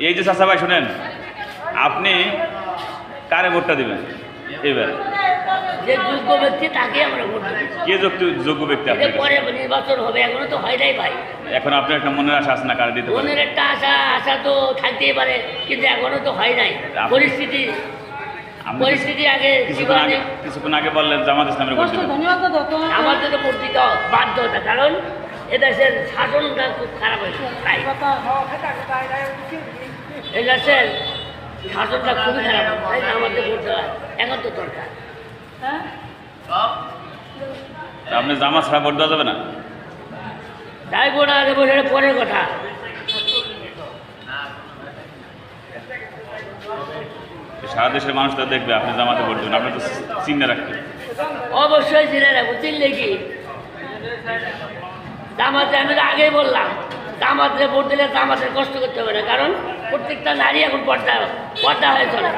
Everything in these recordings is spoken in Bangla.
এই যে চাষা ভাই শুনেন আপনি কারে ভোটটা দিবেন? এবার যে যোগ্য ব্যক্তি তাকে আমরা ভোট দেবো। কে যোগ্য যোগ্য ব্যক্তি পরে নির্বাচন হবে এখনও তো হয় নাই ভাই। এখন আপনার একটা মনের আশা আছে না কারে দিতে পারেন মনের একটা আশা আশা তো থাকতেই পারে কিন্তু এখনও তো হয় নাই। পরিস্থিতি পরিস্থিতি আগে কিছুক্ষণ আগে জীবনে কিছুক্ষণ আগে বললেন জামাত ইসলামের ভোট দিবেন। আমাদের তো ভোট দিতে বাধ্যতা কারণ এদেশের শাসনটা খুব খারাপ হয়েছে তাই। এদেশের শাসনটা খুবই খারাপ তাই আমাদের ভোট দেওয়া এখন তো দরকার। তা আপনি জামাত ছাড়া ভোট দেওয়া যাবে না? তাই ভোট আর দেবো সেটা পরের কথা। সারা দেশের মানুষ তো দেখবে আপনি জামাতে ভোট দেবেন আপনি তো চিন্তা রাখবেন। অবশ্যই জেনে রাখব চিনলে কি? দামাতে আমি তো আগেই বললাম দামাতে ভোট দিলে দামাতের কষ্ট করতে হবে না কারণ প্রত্যেকটা নারী এখন পর্দা পর্দা হয়ে চলে।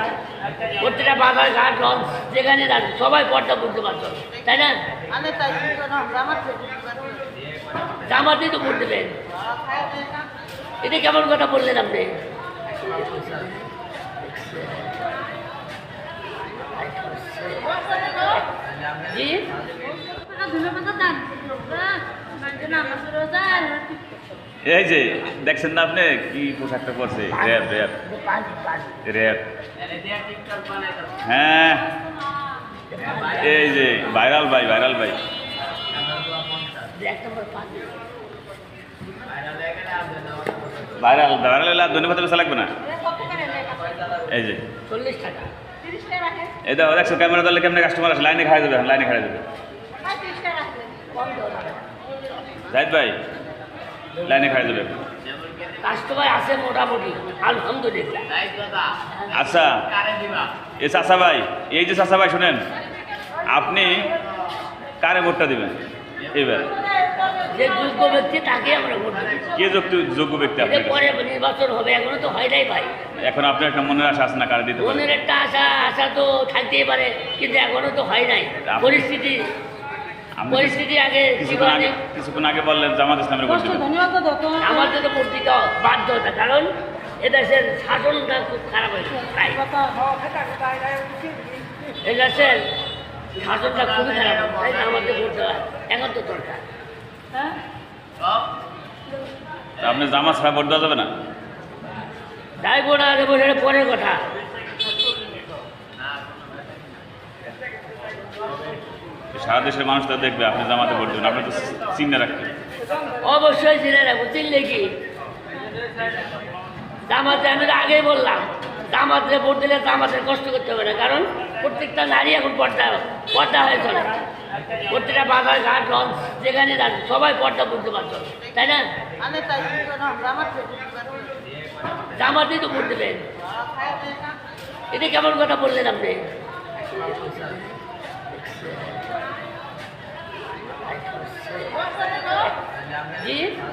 প্রত্যেকটা বাজার ঘাট লঞ্চ যেখানে যান সবাই পর্দা করতে পারছ তাই না? জামাতেই তো ভোট দেবেন এটা কেমন কথা বললেন আপনি? এই যে, দেখছেন না আপনি? কি পোশাকটা করছে র্যাব র্যাব র্যাব হ্যাঁ। এই যে ভাইরাল ভাই ভাইরাল ভাই। ভাইরাল ভাইরাল ধন্যবাদ বেশা লাগবে না? এই যে। এই দেখো, দেখছ ক্যামেরা ধরলে কেমন কাস্টমার আসে? লাইনে খাই দেবে লাইনে খাই দেবে। জাহিদ ভাই লাইনে খাই দেবে। কাস্টমার আছে মোটামুটি আলহামদুলিল্লাহ। আচ্ছা এ চাষা ভাই এই যে চাষা ভাই শুনেন আপনি কারে ভোটটা দিবেন? এবার যে যোগ্য ব্যক্তি তাকে আমরা ভোট দেবো। কে যোগ্য যোগ্য ব্যক্তি কাছে? পরে নির্বাচন হবে এখনও তো হয় নাই ভাই। এখন আপনার একটা মনের আশা আছে না কারে দিতে পারেন মনের একটা আশা আশা তো থাকতেই পারে কিন্তু এখনও তো হয় নাই। আপনি- পরিস্থিতি আগে কিছুক্ষণ আগে কিছুক্ষণ আগে বললেন জামাত ইসলামের আমাদের তো দিতে বাধ্যতা কারণ এদেশের শাসনটা খুব খারাপ হয়েছে তাই। এদেশের শাসনটা খুবই খারাপ তাই আমাদের ভোট দেওয়া এখন তো দরকার। তা আপনি জামাত ছাড়া ভোট দেওয়া যাবে না? তাই ভোট আর সেটা পরের কথা। সারা দেশের মানুষ তো দেখবে, আপনি জামাতে দেবেন, আপনি তো চিন্তা রাখবেন। অবশ্যই জেনে রাখব, চিনলে কি? জামাতে আমি আগেই বললাম, জামাতে ভোট দিলে দামাতের কষ্ট করতে হবে না, কারণ প্রত্যেকটা নারী এখন পর্দা পর্দা হয়ে চলে। প্রত্যেকটা বাজার ঘাট লঞ্চ যেখানে যান, সবাই পর্দা করতে পারছ তাই না? জামাতেই তো ভোট দেবেন। এটা কেমন কথা বললেন আপনি? Jeep.